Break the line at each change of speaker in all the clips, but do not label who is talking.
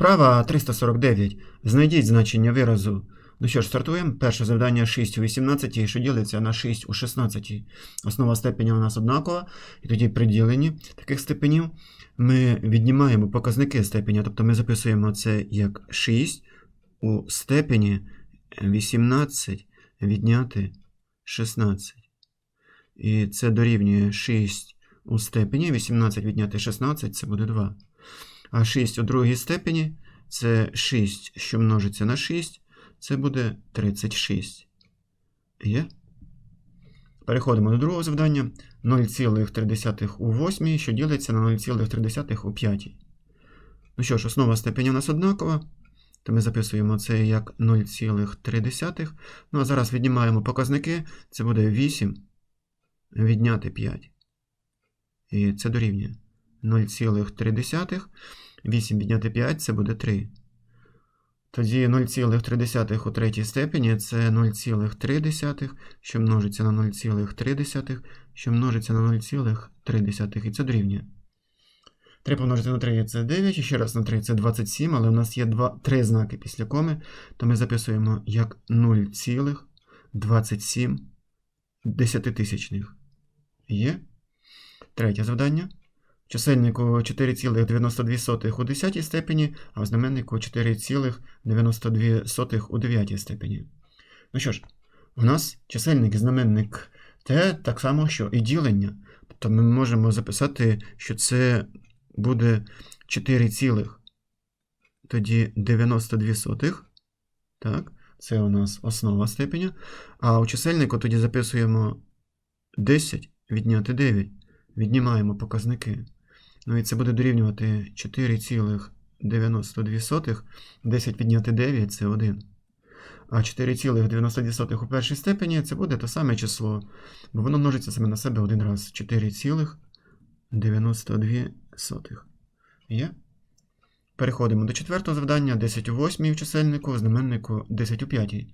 Вправа 349. Знайдіть значення виразу. Ну що ж, стартуємо. Перше завдання 6 у 18, що ділиться на 6 у 16. Основа степеня у нас однакова. І тоді при діленні таких степенів ми віднімаємо показники степеня. Тобто ми записуємо це як 6 у степені 18 відняти 16. І це дорівнює 6 у степені 18 відняти 16, це буде 2. А 6 у другій степені це 6, що множиться на 6, це буде 36. Є? Переходимо до другого завдання. 0,3 у 8, що ділиться на 0,3 у 5. Ну що ж, основа степені у нас однакова. То ми записуємо це як 0,3. Ну а зараз віднімаємо показники. Це буде 8 відняти 5. І це дорівнює 0,3. 8 відняти 5 це буде 3. Тоді 0,3 у третій степені це 0,3, що множиться на 0,3, що множиться на 0,3. І це дорівнює. 3 помножити на 3 це 9, і ще раз на 3 це 27, але у нас є 2, 3 знаки після коми, то ми записуємо як 0,27 десятитисячних. Є. Третє завдання. Чисельнику 4,92 у 10 степені, а в знаменнику 4,92 у 9 степені. Ну що ж, у нас чисельник і знаменник те так само, що і ділення. Тобто ми можемо записати, що це буде 4, цілих, тоді 92 сотих. Так, це у нас основа степеня. А у чисельнику тоді записуємо 10 відняти 9. Віднімаємо показники. Ну і це буде дорівнювати 4,92. 10 відняти 9 це 1. А 4,92 у першій степені це буде те саме число, бо воно множиться саме на себе один раз. 4,92. Є? Переходимо до четвертого завдання. 10 у 8 в чисельнику, знаменнику 10 у 5. Ну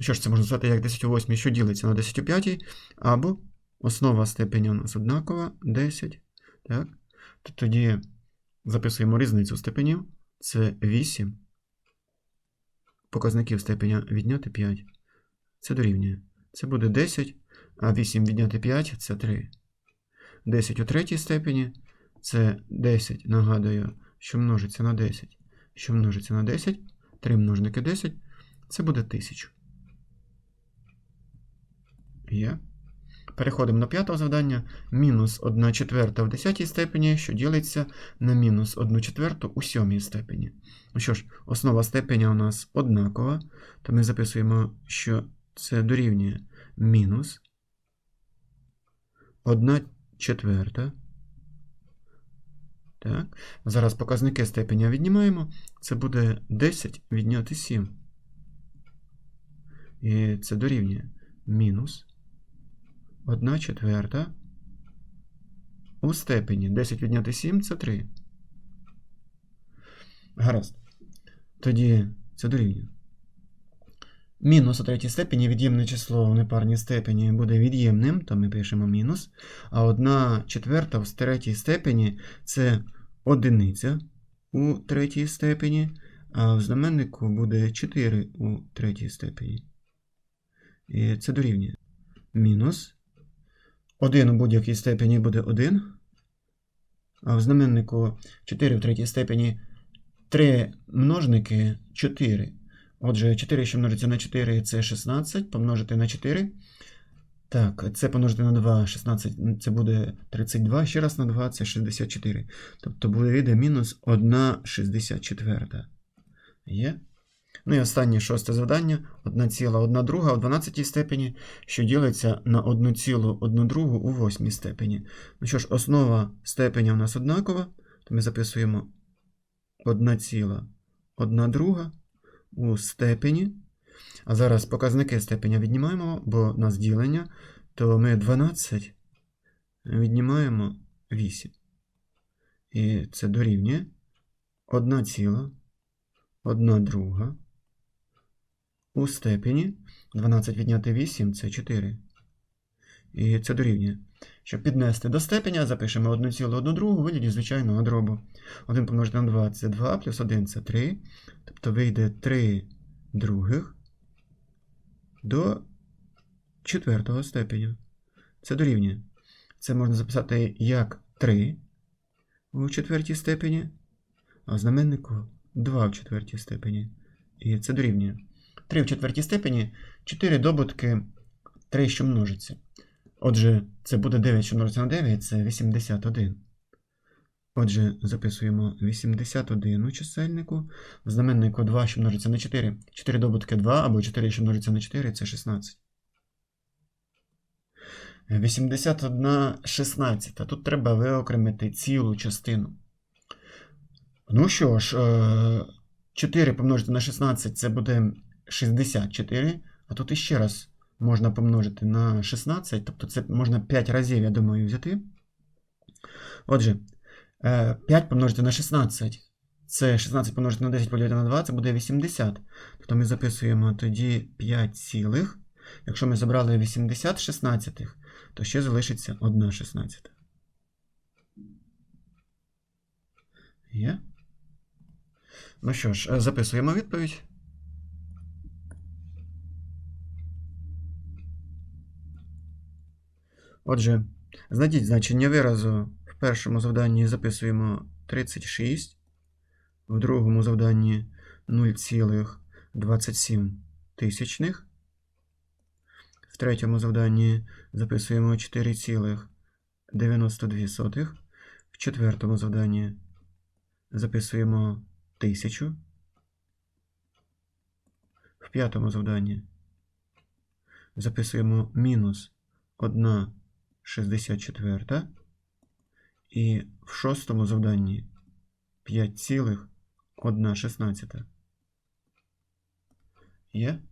що ж, це можна сказати як 10 у 8, що ділиться на 10 у 5, або основа степеня у нас однакова 10. Так? То тоді записуємо різницю степенів. Це 8. Показників степеня відняти 5. Це дорівнює. Це буде 10, а 8 відняти 5 це 3. 10 у третій степені це 10, нагадую, що множиться на 10. Що множиться на 10, 3 множники 10, це буде 1000. Є. Переходимо до п'ятого завдання. Мінус 1 четверта в 10 степені, що ділиться на мінус 1 четверту у 7 степені. Ну що ж, основа степеня у нас однакова, то ми записуємо, що це дорівнює мінус 1 четверта. Так. Зараз показники степеня віднімаємо. Це буде 10 відняти 7. І це дорівнює мінус 1 четверта у степені 10 відняти 7 це 3. Гаразд. Тоді це дорівнює. Мінус у третій степені від'ємне число в непарній степені буде від'ємним, то ми пишемо мінус. А 1 четверта в третій степені це одиниця у третій степені, а в знаменнику буде 4 у третій степені. І це дорівнює. Мінус 1 у будь-якій степені буде 1. А в знаменнику 4 в третій степені 3 множники 4. Отже, 4, що множиться на 4, це 16. Помножити на 4. Так, це помножити на 2, 16, це буде 32. Ще раз на 2 це 64. Тобто буде мінус 1 64. Є? Ну і останнє шосте завдання. 1 ціла 1 друга у 12 степені, що ділиться на 1 цілу 1 другу у 8 степені. Ну що ж, основа степеня у нас однакова, то ми записуємо 1 ціла 1 друга у степені. А зараз показники степеня віднімаємо, бо у нас ділення, то ми 12 віднімаємо 8. І це дорівнює 1 ціла 1 друга у степені 12 відняти 8 це 4. І це дорівнює. Щоб піднести до степеня, запишемо 1,1 у вигляді звичайного дробу. 1 помножити на 2 це 2, плюс 1 це 3. Тобто вийде 3 других до четвертого степеня. Це дорівнює. Це можна записати як 3 у четвертій степені, а знаменнику 2 в четвертій степені. І це дорівнює. 3 в четвертій степені 4 добутки 3, що множиться. Отже, це буде 9, що множиться на 9, це 81. Отже, записуємо 81 у чисельнику. В знаменнику 2, що множиться на 4. 4 добутки 2 або 4, що множиться на 4, це 16. 81 16. Тут треба виокремити цілу частину. Ну що ж, е, 4 помножити на 16 це буде 64. А тут іще раз можна помножити на 16, тобто це можна 5 разів, я думаю, взяти. Отже, е, 5 помножити на 16. Це 16 помножити на 10 поділити на 2, це буде 80. Тобто ми записуємо тоді 5 цілих. Якщо ми забрали 80 шістнадцятих, то ще залишиться 1 шістнадцята. Є? Ну що ж, е, записуємо відповідь. Отже, знайдіть значення виразу. В першому завданні записуємо 36, в другому завданні 0,27 тисячних. В третьому завданні записуємо 4,92. В четвертому завданні записуємо 1000. В п'ятому завданні записуємо мінус 1,64. І в шостому завданні 5,116. Є?